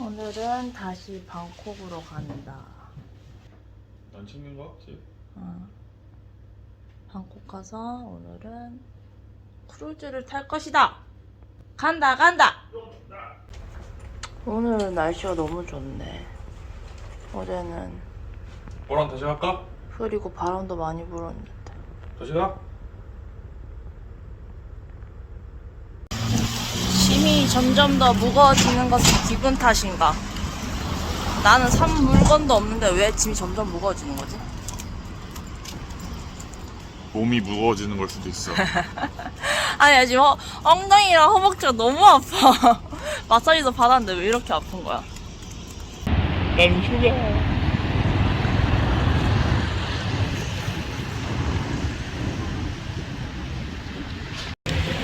오늘은 다시 방콕으로 간다. 안 챙긴 거 같지? 어. 방콕 가서 오늘은 크루즈를 탈 것이다. 간다 간다. 오늘은 날씨가 너무 좋네. 어제는 너랑 다시 갈까? 흐리고 바람도 많이 불었는데. 다시 가? 짐이 점점 더 무거워지는 것은 기분 탓인가? 나는 산 물건도 없는데 왜 짐이 점점 무거워지는 거지? 몸이 무거워지는 걸 수도 있어. 아니 지금 허- 엉덩이랑 허벅지가 너무 아파. 마사지도 받았는데 왜 이렇게 아픈 거야? 난 휴가.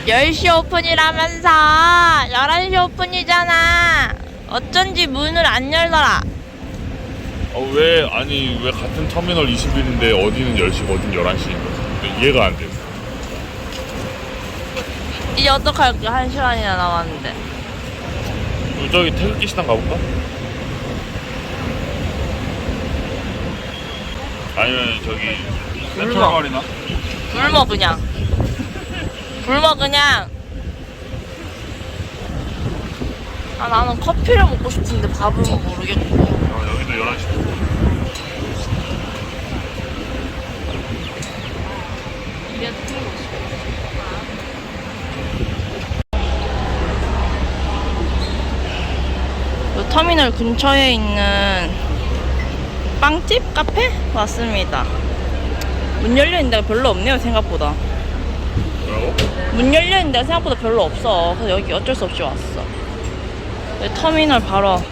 10시 오픈이라면서 11시 오픈이잖아. 어쩐지 문을 안 열더라. 어, 왜 아니 왜 같은 터미널 20일인데 어디는 10시 어딘 11시인 거 지? 이해가 안 돼. 이제 어떡할게 한 시간이나 남았는데. 우리 저기 태극기 시장 가볼까? 아니면 저기 마리나? 굶어 그냥. 굶어 그냥. 아 나는 커피를 먹고 싶은데 밥은 모르겠고. 어, 여기도 11시. 요 터미널 근처에 있는 빵집 카페 왔습니다. 문 열려 있는 데가 별로 없네요 생각보다. 문 열려 있는 데가 생각보다 별로 없어. 그래서 여기 어쩔 수 없이 왔어. 터미널 바로.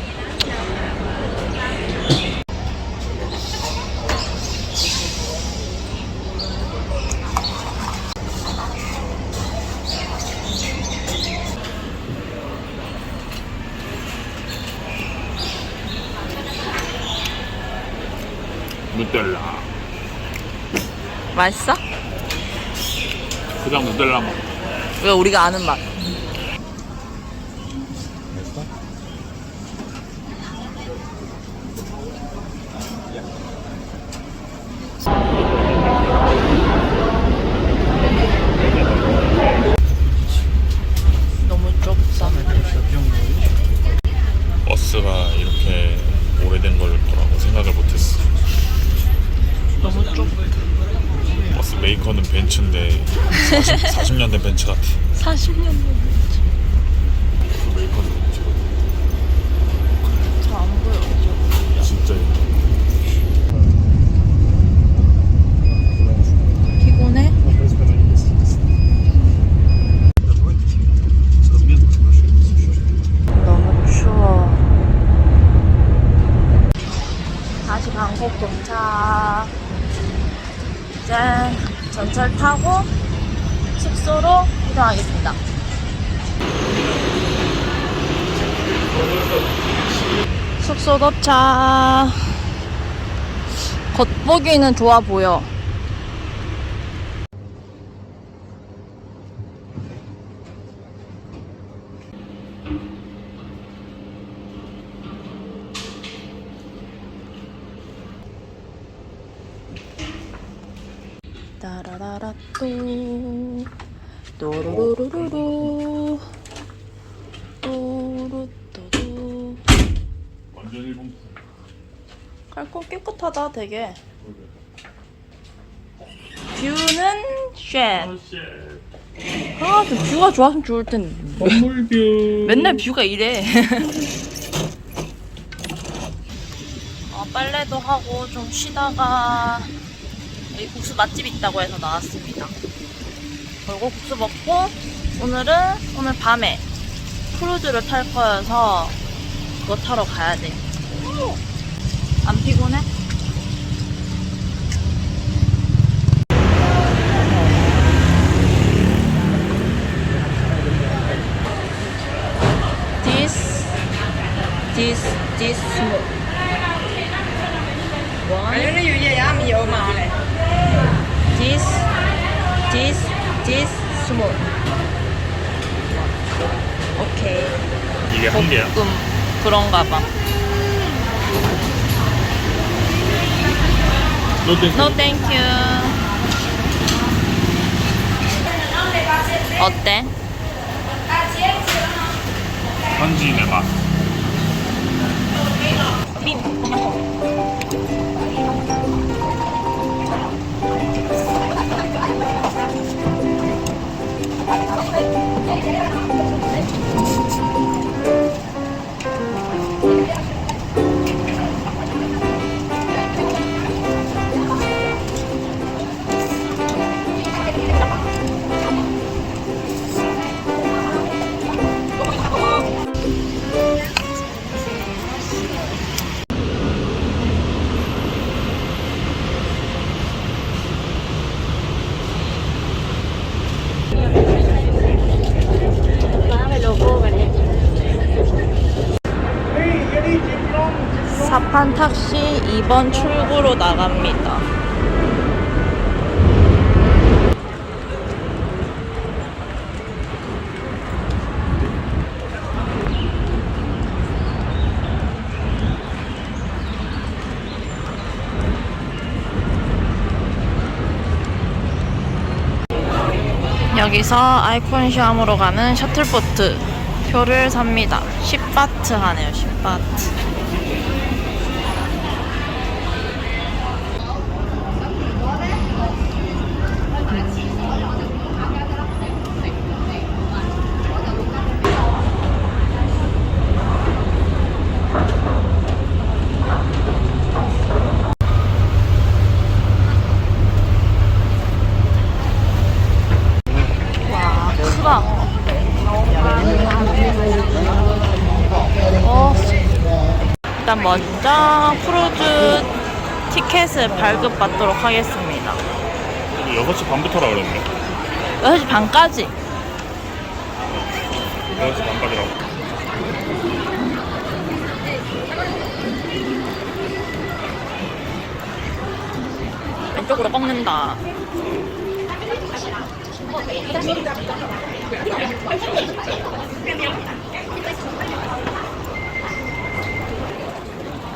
누텔라. 맛있어? 그냥 누텔라 먹. 왜 우리가 아는 맛? 너무 좁다. 버스가 이렇게 오래된 걸 거라고 생각을 못했어. 너무 좁. 버스 메이커는 벤츠인데 40, 40년 된 벤츠 같아. 40년 전. 버스 메이커는 벤츠. 잘안 보여. 진짜 피곤해? 너무 추워. 다시 방콕 도착. 이제 전철 타고 숙소로 이동하겠습니다. 숙소 도착. 겉보기는 좋아 보여. 따라라라 또 또루루루루 또 깔끔 깨끗하다 되게 뷰는 쉣 아, 좀 뷰가 좋았으면 좋을 텐데. 건물뷰. 맨날 뷰가 이래. 어, 빨래도 하고 좀 쉬다가 여기 국수 맛집 있다고 해서 나왔습니다. 그리고 국수 먹고 오늘은 오늘 밤에 크루즈를 탈 거여서 그거 타러 가야 돼. 안 피곤해? 디스 디스 디스 이게 한 개야? 볶음. 그런가 봐. 너 땡. No thank you. 어때? 현지인의 맛. 사판 택시 2번 출구로 나갑니다. 여기서 아이콘시암으로 가는 셔틀보트 표를 삽니다. 10바트 하네요, 10바트. 와, 크다. 어. 일단 먼저 크루즈 티켓을 발급받도록 하겠습니다. 6시 반부터라 그랬네. 6시 반까지. 6시 반까지라고. 왼쪽으로 꺾는다.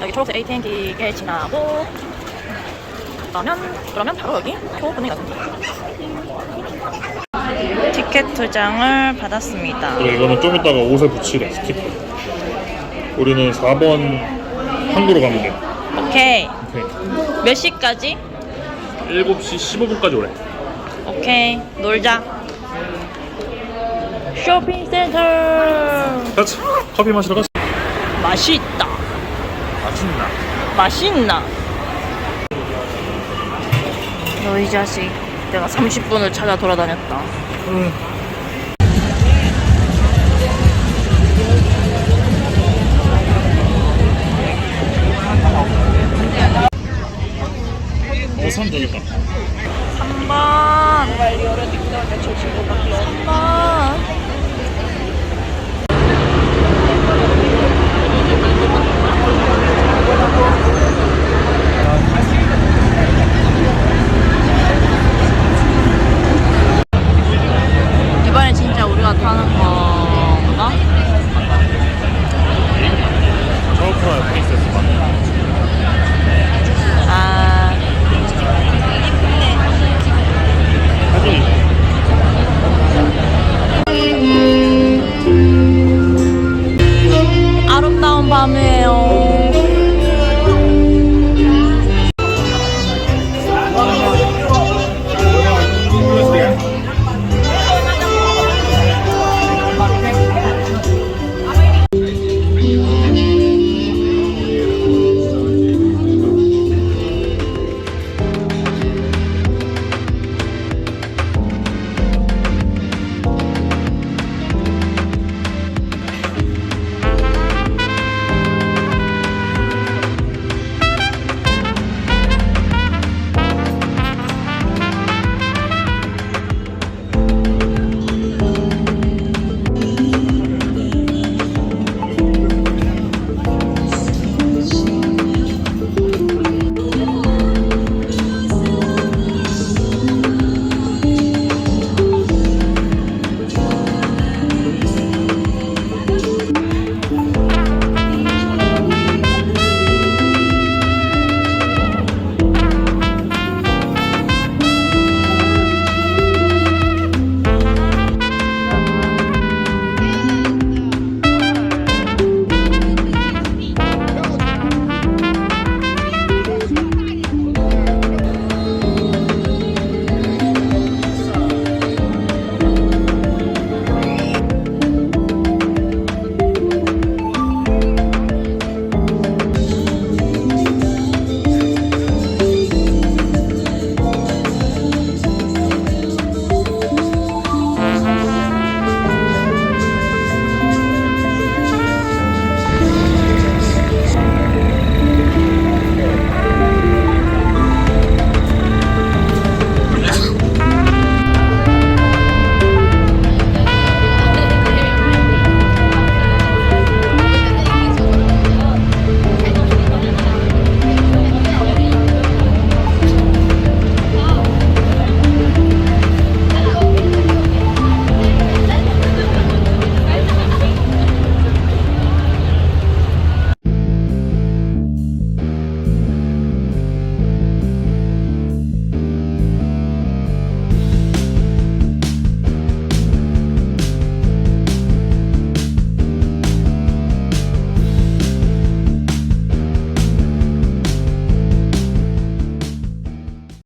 여기 초록색 ATM 기계 지나고 그러면 그러면 바로 여기 표 보내기 같은데. 티켓 두 장을 받았습니다. 그리고 이거는 좀 이따가 옷에 붙이래 스티커. 우리는 4번 항구로 가면 돼. 오케이. 오케이. 몇 시까지? 7시 15분까지 오래. 오케이. 놀자. 쇼핑센터. 같이 커피 마시러 가자. 맛있다. 맛있나? 맛있나? 너 이 자식 내가 30분을 찾아 돌아다녔다 응. 뭐 어, 사람 되겠다 3번 죄송해요.